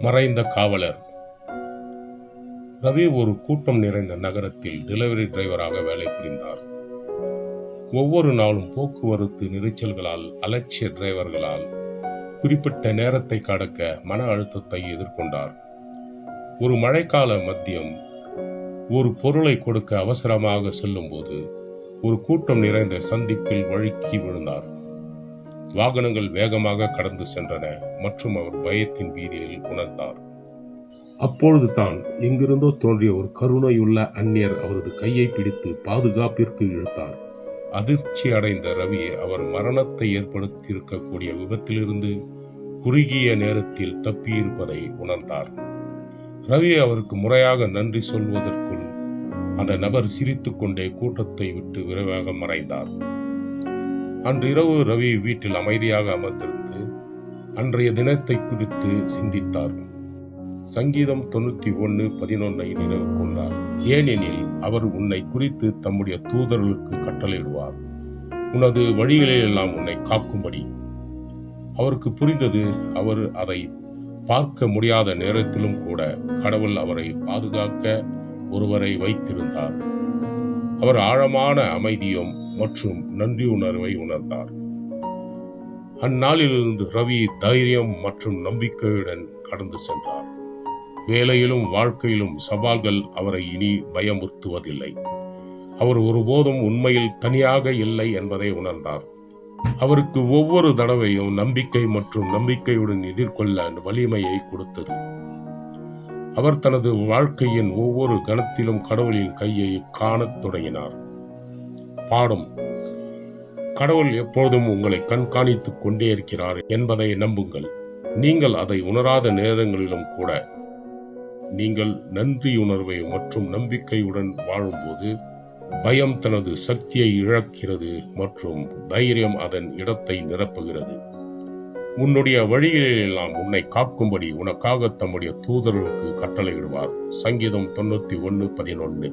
மறைந்த காவலர். ரவி ஒரு கூட்டம் நிறைந்த நகரத்தில் டெலிவரி டிரைவராக வேலை புரிந்தார். ஒவ்வொரு நாளும் போக்குவரத்து நெரிச்சல்களால் அலட்சிய டிரைவர்களால் குறிப்பிட்ட நேரத்தை கடக்க மன அழுத்தத்தை எதிர்கொண்டார். ஒரு மழைக்கால மத்தியம் ஒரு பொருளை கொடுக்க அவசரமாக செல்லும்போது ஒரு கூட்டம் நிறைந்த சந்திப்பில் வழுக்கி விழுந்தார். வாகனங்கள் வேகமாக கடந்து சென்றன மற்றும் அவர் பயத்தின் பீதியில் உணர்ந்தார். அப்பொழுது தான் எங்கிருந்தோ தோன்றிய ஒரு கருணையுள்ள அந்நியர் அவரது கையை பிடித்து பாதுகாப்பிற்கு இழுத்தார். அதிர்ச்சி அடைந்த ரவி அவர் மரணத்தை ஏற்படுத்தியிருக்கக்கூடிய விபத்திலிருந்து குறுகிய நேரத்தில் தப்பியிருப்பதை உணர்ந்தார். ரவி அவருக்கு முறையாக நன்றி சொல்வதற்குள் அந்த நபர் சிரித்துக்கொண்டே கூட்டத்தை விட்டு விரைவாக மறைந்தார். அன்று இரவு ரவி வீட்டில் அமைதியாக அமர்ந்திருந்து அன்றைய தினத்தை குறித்து சிந்தித்தார். சங்கீதம் தொண்ணூத்தி ஒன்னு பதினொன்னை நினைவு கொண்டார். ஏனெனில் அவர் உன்னை குறித்து தம்முடைய தூதர்களுக்கு கட்டளையிடுவார். உனது வழிகளிலெல்லாம் உன்னை காக்கும்படி. அவருக்கு புரிந்தது அவர் அதை பார்க்க முடியாத நேரத்திலும் கூட கடவுள் அவரை பாதுகாக்க ஒருவரை வைத்திருந்தார். அவர் ஆழமான அமைதியும் மற்றும் நன்றி உணர்வை உணர்ந்தார். அந்நாளிலிருந்து ரவி தைரியம் மற்றும் நம்பிக்கையுடன் கடந்து சென்றார். வேலையிலும் வாழ்க்கையிலும் சவால்கள் அவரை இனி பயமுறுத்துவதில்லை. அவர் ஒருபோதும் உண்மையில் தனியாக இல்லை என்பதை உணர்ந்தார். அவருக்கு ஒவ்வொரு தடவையும் நம்பிக்கை மற்றும் நம்பிக்கையுடன் எதிர்கொள்ள வலிமையை கொடுத்தது. அவர் தனது வாழ்க்கையின் ஒவ்வொரு கணத்திலும் கடவுளின் கையை காணத் தொடங்கினார். பாடும். கடவுள் எப்பொழுதும் உங்களை கண்காணித்துக் கொண்டே இருக்கிறார் என்பதை நம்புங்கள். நீங்கள் அதை உணராத நேரங்களிலும் கூட நீங்கள் நன்றியுணர்வை மற்றும் நம்பிக்கையுடன் வாழும்போது பயம் தனது சக்தியை இழக்கிறது மற்றும் தைரியம் அதன் இடத்தை நிரப்புகிறது. உன்னுடைய வழிகளிலெல்லாம் உன்னை காக்கும்படி உனக்காக தம்முடைய தூதர்களுக்கு கட்டளையிடுவார். சங்கீதம் தொண்ணூத்தி ஒன்று பதினொன்று